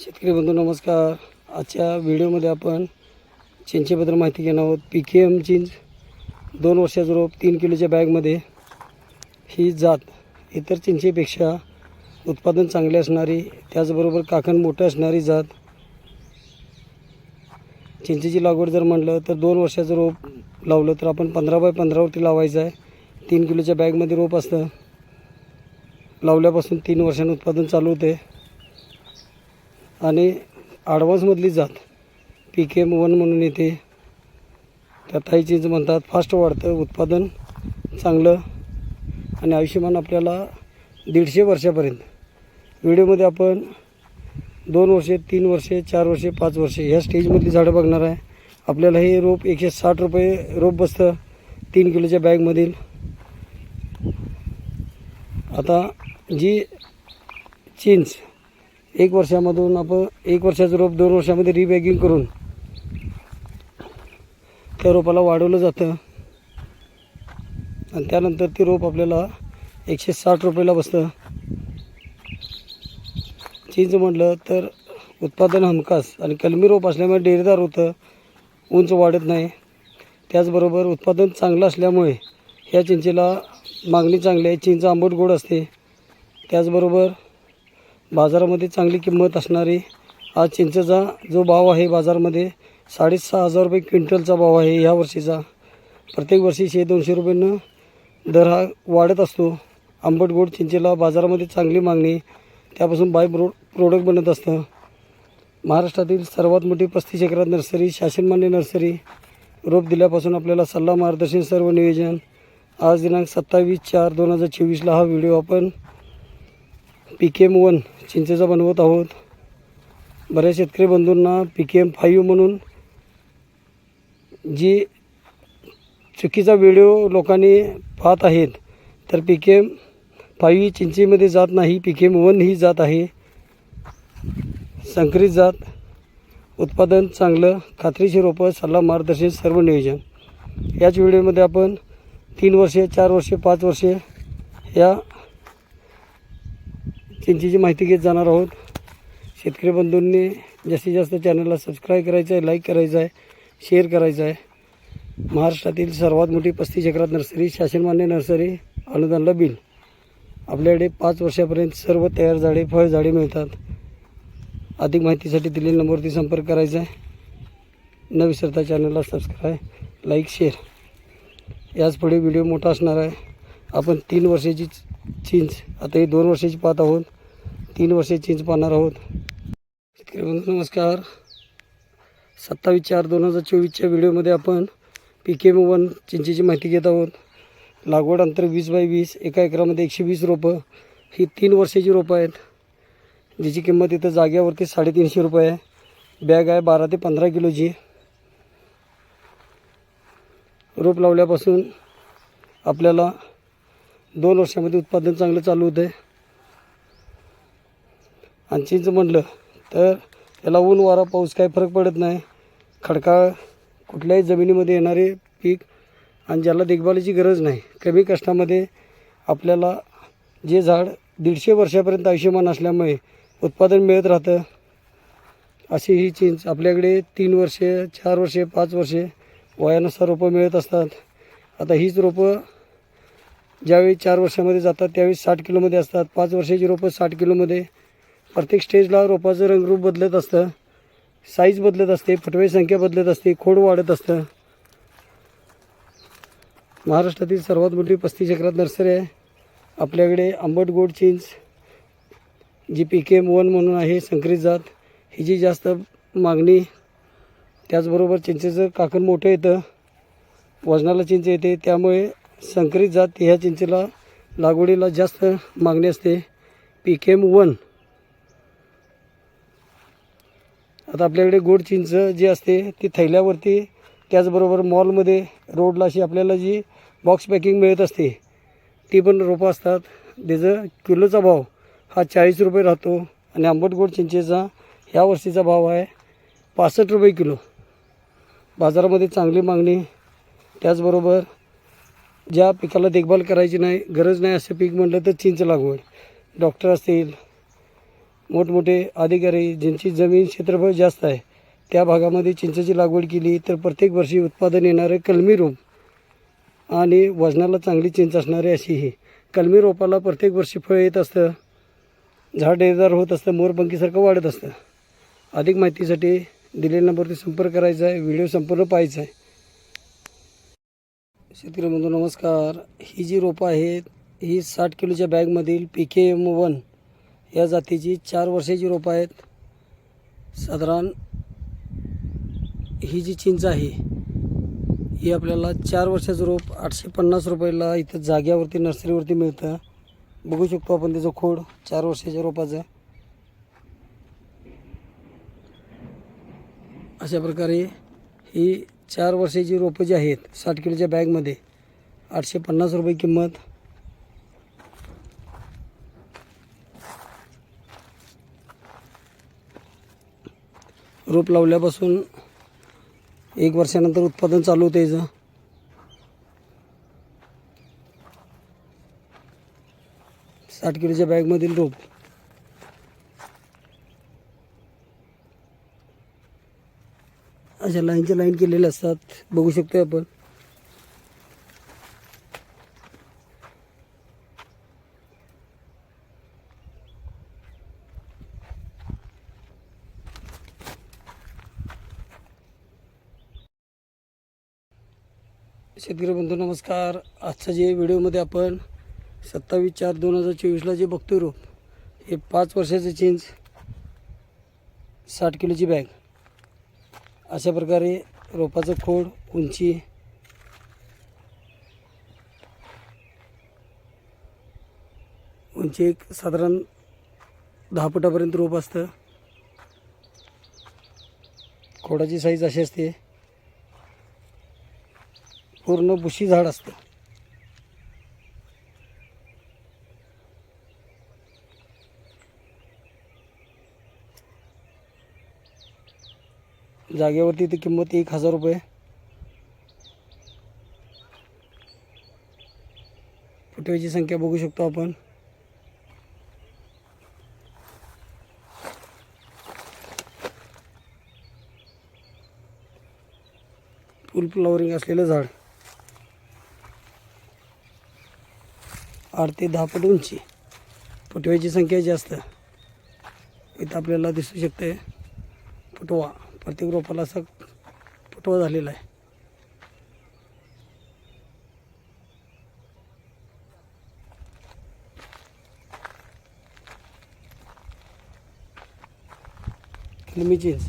शेतकरी बंधू नमस्कार. आजच्या व्हिडिओमध्ये आपण चिंचेबद्दल माहिती घेणार आहोत. पी के एम चिंच दोन वर्षाचं रोप तीन किलोच्या बॅगमध्ये. ही जात इतर चिंचेपेक्षा उत्पादन चांगले असणारी त्याचबरोबर काकण मोठं असणारी जात. चिंचेची लागवड जर म्हटलं तर दोन वर्षाचं रोप लावलं तर आपण पंधरा बाय पंधरावरती लावायचं आहे. तीन किलोच्या बॅगमध्ये रोप असतं. लावल्यापासून तीन वर्षांनी उत्पादन चालू होते. आणि ॲडव्हान्समधली जात. पी के एम वन म्हणून येते. त्या थाई चिंच म्हणतात फास्ट वाढतं उत्पादन चांगलं आणि आयुष्यमान आपल्याला दीडशे वर्षापर्यंत. व्हिडिओमध्ये आपण दोन वर्षे तीन वर्षे चार वर्षे पाच वर्षे ह्या स्टेजमधली झाडं बघणार आहे. आपल्याला हे रोप एकशे साठ रुपये रोप बसतं तीन किलोच्या बॅगमधील आता जी चिंच एक वर्षामधून आपण एक वर्षाचं रोप दोन वर्षामध्ये रिबॅगिंग करून त्या रोपाला वाढवलं जातं. आणि त्यानंतर ते रोप आपल्याला एकशे साठ रुपयाला बसतं. चिंच म्हटलं तर उत्पादन हमखास आणि कलमी रोप असल्यामुळे डेरेदार होतं उंच वाढत नाही. त्याचबरोबर उत्पादन चांगलं असल्यामुळे ह्या चिंचेला मागणी चांगली आहे चिंच आंबट गोड असते. त्याचबरोबर बाजारामध्ये चांगली किंमत असणारी आज चिंचेचा जो भाव आहे बाजारामध्ये साडेसहा हजार रुपये क्विंटलचा भाव आहे ह्या वर्षीचा. प्रत्येक वर्षी शे दोनशे रुपयानं दर हा वाढत असतो. आंबट गोड चिंचेला बाजारामध्ये चांगली मागणी त्यापासून बाय प्रो प्रोडक्ट बनत असतं. महाराष्ट्रातील सर्वात मोठी पस्तीस एकरात नर्सरी शासनमान्य नर्सरी रोप दिल्यापासून आपल्याला सल्ला मार्गदर्शन सर्व नियोजन. आज दिनांक सत्तावीस चार दोन हजार चोवीसला हा व्हिडिओ आपण पी के एम वन चिंचेचा बनवत आहोत. बऱ्याच शेतकरी बंधूंना पी के एम फाईव्ह म्हणून जी चुकीचा व्हिडिओ लोकांनी पाहत आहेत तर पी के एम फाईव्ह ही चिंचेमध्ये जात नाही पी के एम वन ही जात आहे. संकरित जात उत्पादन चांगलं खात्रीशीर रोपं सल्ला मार्गदर्शन सर्व नियोजन. याच व्हिडिओमध्ये आपण तीन वर्षे चार वर्षे पाच वर्षे या चिंचेची माहिती घेत जाणार आहोत शेतकरी बंधूंनी जास्तीत जास्त चॅनलला सबस्क्राईब करायचं आहे लाईक करायचं आहे शेअर करायचं आहे. महाराष्ट्रातील सर्वात मोठी पस्तीस एकरात नर्सरी शासनमान्य नर्सरी अनुदानला बिल. आपल्याकडे पाच वर्षापर्यंत सर्व तयार झाडे फळझाडे मिळतात. अधिक माहितीसाठी दिलेल्या नंबरवरती संपर्क करायचा आहे. न विसरता चॅनलला सबस्क्राईब लाईक शेअर याच पुढे व्हिडिओ मोठा असणार आहे. आपण तीन वर्षाची चिंच आता ही दोन वर्षाची पाहत आहोत. तीन वर्षाची चिंच पाहणार आहोत. शेतकरी बंधू नमस्कार. सत्तावीस चार दोन हजार चोवीसच्या व्हिडिओमध्ये आपण पी के वन चिंचेची माहिती घेत आहोत. लागवड अंतर वीस बाय वीस एका एकरामध्ये एकशे वीस रोपं. ही तीन वर्षाची रोपं आहेत. ज्याची किंमत इथं जाग्यावरती साडेतीनशे रुपये आहे. बॅग आहे बारा ते पंधरा किलोची. रोप लावल्यापासून आपल्याला दोन वर्षामध्ये उत्पादन चांगलं चालू होतं आहे आणि चिंच म्हटलं तर त्याला ऊन वारा पाऊस काही फरक पडत नाही. खडकाळ कुठल्याही जमिनीमध्ये येणारे पीक आणि ज्याला देखभालीची गरज नाही कमी कष्टामध्ये आपल्याला जे झाड दीडशे वर्षापर्यंत आयुष्यमान असल्यामुळे उत्पादन मिळत राहतं अशी ही चिंच आपल्याकडे तीन वर्षे चार वर्षे पाच वर्षे वयानुसार रोपं मिळत असतात. आता हीच रोपं ज्यावेळी चार वर्षामध्ये जातात त्यावेळी साठ किलोमध्ये असतात. पाच वर्षाची रोपं साठ किलोमध्ये प्रत्येक स्टेजला रोपाचं रंगरूप बदलत असतं. साईज बदलत असते फटवे संख्या बदलत असते खोड वाढत असतं. महाराष्ट्रातील सर्वात मोठी पस्तीस एकरात नर्सरी आहे. आपल्याकडे आंबट गोड चिंच जी पी के एम वन म्हणून आहे संकरित जात. हिची जास्त मागणी त्याचबरोबर चिंचेचं काकण मोठं येतं. वजनाला चिंच येते त्यामुळे संकरित जात ह्या चिंचेला लागवडीला जास्त मागणी असते. पी के एम वन आता आपल्याकडे गोड चिंच जी असते ती थैल्यावरती त्याचबरोबर मॉलमध्ये रोडला अशी आपल्याला जी बॉक्स पॅकिंग मिळत असते ती पण रोपं असतात. त्याचं किलोचा भाव हा चाळीस रुपये राहतो आणि आंबट गोड चिंचेचा ह्या वर्षीचा भाव आहे पासष्ट रुपये किलो. बाजारामध्ये चांगली मागणी. त्याचबरोबर ज्या पिकाला देखभाल करायची नाही गरज नाही असं पीक म्हटलं तर चिंच लागवड. डॉक्टर असतील मोठमोठे अधिकारी ज्यांची जमीन क्षेत्रफळ जास्त आहे त्या भागामध्ये चिंचेची लागवड केली तर प्रत्येक वर्षी उत्पादन येणारे कलमी रोप आणि वजनाला चांगली चिंच असणारी अशी ही. कलमी रोपाला प्रत्येक वर्षी फळ येत असतं झाड डेरदार होत असतं मोरपंखीसारखं वाढत असतं. अधिक माहितीसाठी दिलेल्या नंबरवरती संपर्क करायचा आहे व्हिडिओ संपूर्ण पाहायचा आहे. शेतकरी बंधू नमस्कार. ही जी रोपं आहेत ही साठ किलोच्या बॅगमधील पी के एम वन या जातीची चार वर्षाची रोपं आहेत. साधारण ही जी चिंच आहे ही आपल्याला चार वर्षाचं रोप आठशे पन्नास रुपयाला इथं जाग्यावरती नर्सरीवरती मिळतं. बघू शकतो आपण त्याचं खोड चार वर्षाच्या रोपाचं. अशा प्रकारे ही चार वर्षाची रोपं जी आहेत साठ किलोच्या बॅगमध्ये आठशे पन्नास रुपये किंमत. रोप लावल्यापासून एक वर्षानंतर उत्पादन चालू होतं याचं. साठ किलोच्या बॅगमधील रोप. अशा लाईनच्या लाईन केलेले असतात. बघू शकतोय आपण. शेतकरी बंधू नमस्कार. आजच्या जे व्हिडिओमध्ये आपण सत्तावीस चार दोन हजार चोवीसला जे बघतो रोप हे पाच वर्षाचे चेंज साठ किलोची बॅग अशा प्रकारे रोपाचं खोड उंची उंची एक साधारण दहा फुटापर्यंत रोप असतं. खोडाची साईज अशी असते. पूर्ण बुशी झाड असतं. जागेवरती ती किंमत एक हजार रुपये. फुटव्याची संख्या बघू शकतो आपण. फुल फ्लॉवरिंग असलेलं झाड. आठ ते दहा फूट उंची. फुटव्याची संख्या जास्त. इथं आपल्याला दिसू शकते फुटवा. प्रत्येक रोपाला असा फुटवा झालेला आहे. मी चीज